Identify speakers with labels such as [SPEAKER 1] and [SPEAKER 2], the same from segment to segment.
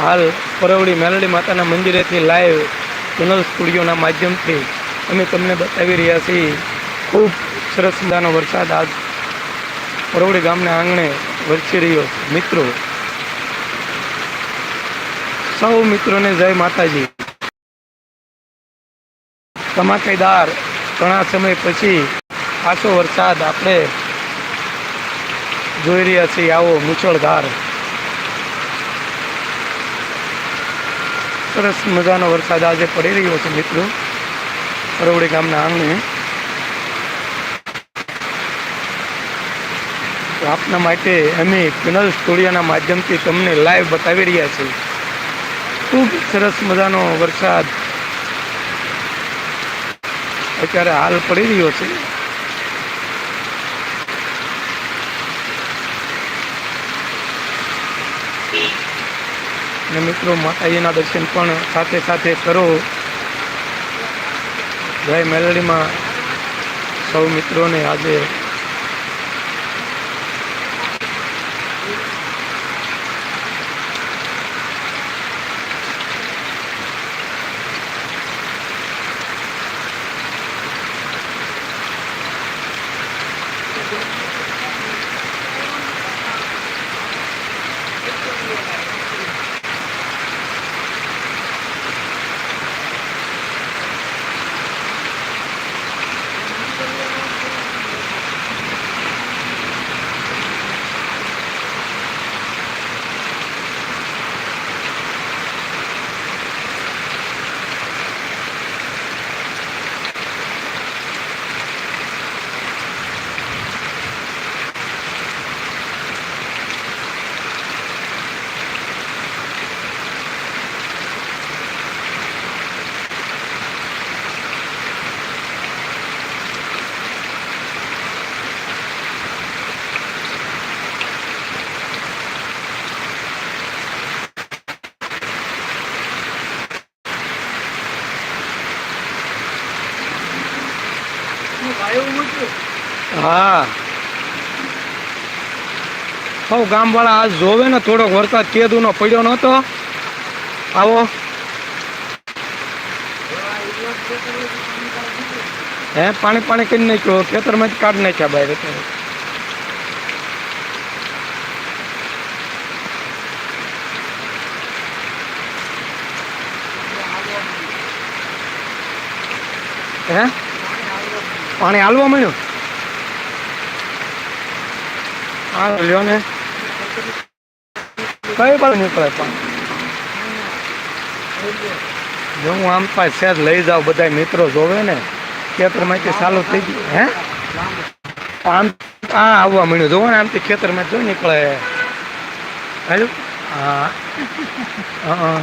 [SPEAKER 1] હાલ પરવડી મેલડી માતાના મંદિરેથી લાઈવ ચેનલ સ્ટુડિયોના માધ્યમથી અમે તમને બતાવી રહ્યા છીએ, ખૂબ સરસ મજાનો વરસાદ આજ પરવડી ગામના આંગણે વરસી રહ્યો. મિત્રો, સૌ મિત્રોને જય માતાજી. ધમાકેદાર ઘણા સમય પછી આસો વરસાદ આપણે જોઈ રહ્યા છીએ. આવો મુસળધાર સરસ મજાનો વરસાદ આજે પડી રહ્યો છે, મિત્રો. પરવડી ગામના આંગણે. આપના માટે અમે પેનલ સ્ટુડિયોના માધ્યમથી તમને લાઈવ બતાવી રહ્યા છીએ. ખૂબ સરસ મજાનો વરસાદ. અત્યારે હાલ પડી રહ્યો છે. અને મિત્રો માતાજીના દર્શન પણ સાથે સાથે કરો. જય મેલડીમાં સૌ મિત્રોને આજે હા. સૌ ગામવાળા આજ જોવે ને થોડોક વરસાદ કેદુનો પડ્યો નહોતો. આવો. હે, પાણી પાણી કરી નાખ્યો. ખેતરમાં જ કાઢી નાખ્યા બહાર હે? પાણી હાલવા મળ્યું હા, લ્યો ને. કઈ બાજુ નીકળે પણ? જો હું આમ પાસે સહેજ લઈ જાઉં બધા મિત્રો જોવે ને ખેતરમાંથી ચાલુ થઈ ગયું. હે? આમ, આ આવવા મળ્યું જોવો ને, આમથી ખેતરમાં જો નીકળે. હાલું? હા. હા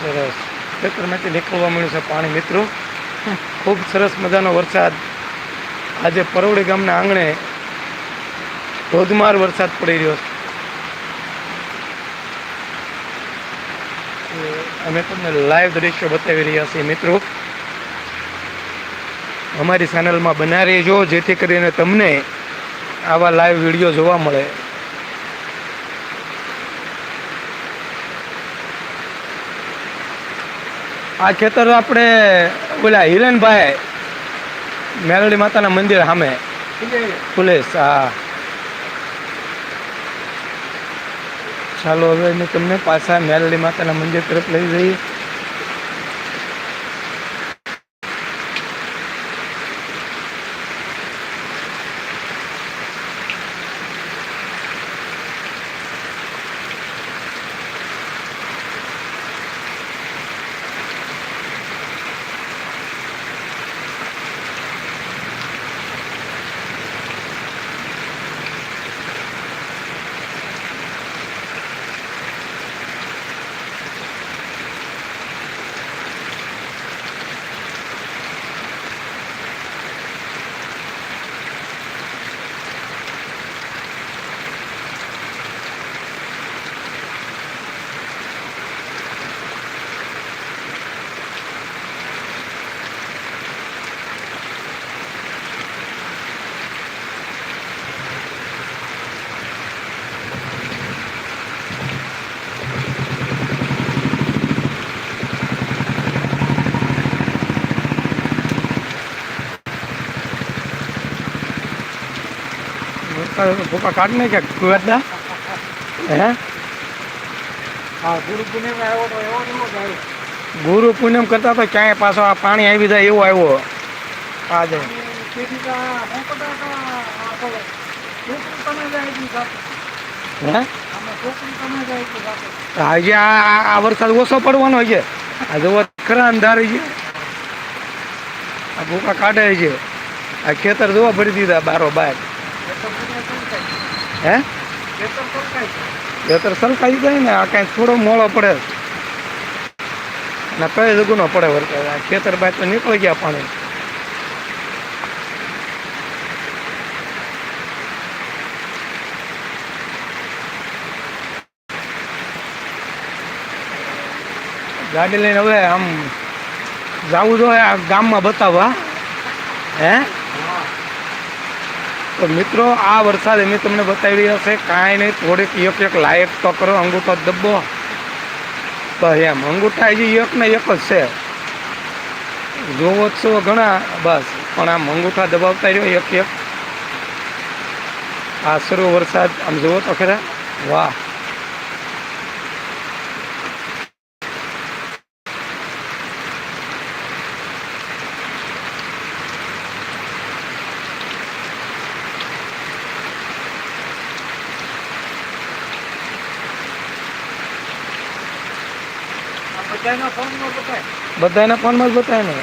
[SPEAKER 1] સરસ. ખેતરમાંથી નીકળવા મળ્યું છે પાણી, મિત્રો. ખૂબ સરસ મજાનો વરસાદ. આજે પરવડી ગામના આંગણે ધોધમાર વરસાદ પડી રહ્યો છે. અમે તમને લાઈવ દ્રશ્યો બતાવી રહ્યા છીએ મિત્રો. અમારી ચેનલમાં બના રહેજો, જેથી કરીને તમને આવા લાઈવ વીડિયો જોવા મળે. આ ખેતર આપણે બોલા હિરેનભાઈ મેલડી માતાના મંદિર સામે. પોલીસ હા. ચાલો હવે અમે તમને પાછા મેલડી માતાના મંદિર તરફ લઈ જઈએ. ભૂકા કાઢ ને કે કુવેતના હે
[SPEAKER 2] હા ગુરુ પૂનમ જ.
[SPEAKER 1] ગુરુ પૂનમ કરતા તો ક્યાંય પાછો આ પાણી આવી જાય એવો આવ્યો આજે
[SPEAKER 2] સાથે.
[SPEAKER 1] હજી આ વરસાદ ઓછો પડવાનો છે આ તો ખરા અંધારી છે આ ભૂકા કાઢે છે આ ખેતર જોવા ભરી દીધા બારો બાર. હે?
[SPEAKER 2] ખેતર
[SPEAKER 1] સરકાઈ જાય ને, આ કાંઈ થોડો મોળો પડે. ને કઈ જગુનો પડે વરસાદ. આ ખેતર બાદ તો નીકળી ગયા પાણી. ગાડી લઈને હવે આમ જવું જોઈએ આ ગામમાં બતાવવા. હે? તો મિત્રો, આ વરસાદ એમ તમને બતાવી હશે કાંઈ નહીં, થોડીક એક એક લાયક તો કરો, અંગૂઠો દબ્બો બસ એમ, અંગૂઠા હજી એક ને એક જ છે. જોવો છો ઘણા, બસ. પણ આમ અંગૂઠા દબાવતા રહ્યો, એક એક. આશરો વરસાદ, આમ જુઓ તો ખરા. વાહ.
[SPEAKER 2] આ બધાયના ફોનમાં બતાય.
[SPEAKER 1] બધાના ફોનમાં જ બતાવે ને